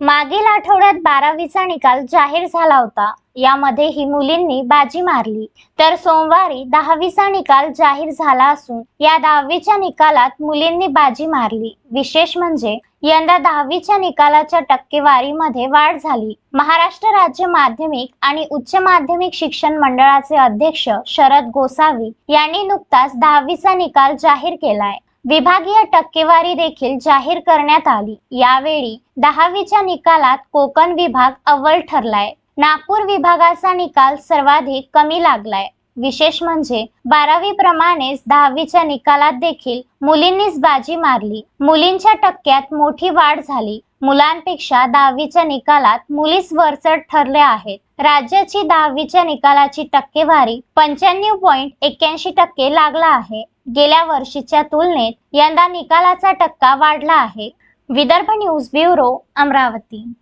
मागील आठवड्यात बारावीचा निकाल जाहीर झाला होता. यामध्येही मुलींनी बाजी मारली. तर सोमवारी दहावीचा निकाल जाहीर झाला असून या दहावीच्या निकालात मुलींनी बाजी मारली. विशेष म्हणजे यंदा दहावीच्या निकालाच्या टक्केवारीमध्ये वाढ झाली. महाराष्ट्र राज्य माध्यमिक आणि उच्च माध्यमिक शिक्षण मंडळाचे अध्यक्ष शरद गोसावी यांनी नुकताच दहावीचा निकाल जाहीर केलाय. विभागीय टक्केवारी देखील जाहीर करण्यात आली. यावेळी दहावीच्या निकालात कोकण विभाग अव्वल ठरलाय. नागपूर विभागाचा निकाल सर्वाधिक कमी लागलाय. विशेष म्हणजे बारावी प्रमाणेच दहावीच्या निकालात देखील मुलींनीच बाजी मारली. मुलींच्या टक्क्यात मोठी वाढ झाली. मुलांपेक्षा दहावीच्या निकालात मुलीच वरचढ ठरल्या आहेत. राज्याची दहावीच्या निकालाची टक्केवारी पंच्याण्णव पॉईंट एक्क्याऐंशी टक्के लागला आहे. गेल्या वर्षीच्या तुलनेत यंदा निकालाचा टक्का वाढला आहे. Vidarbha news bureau Amravati.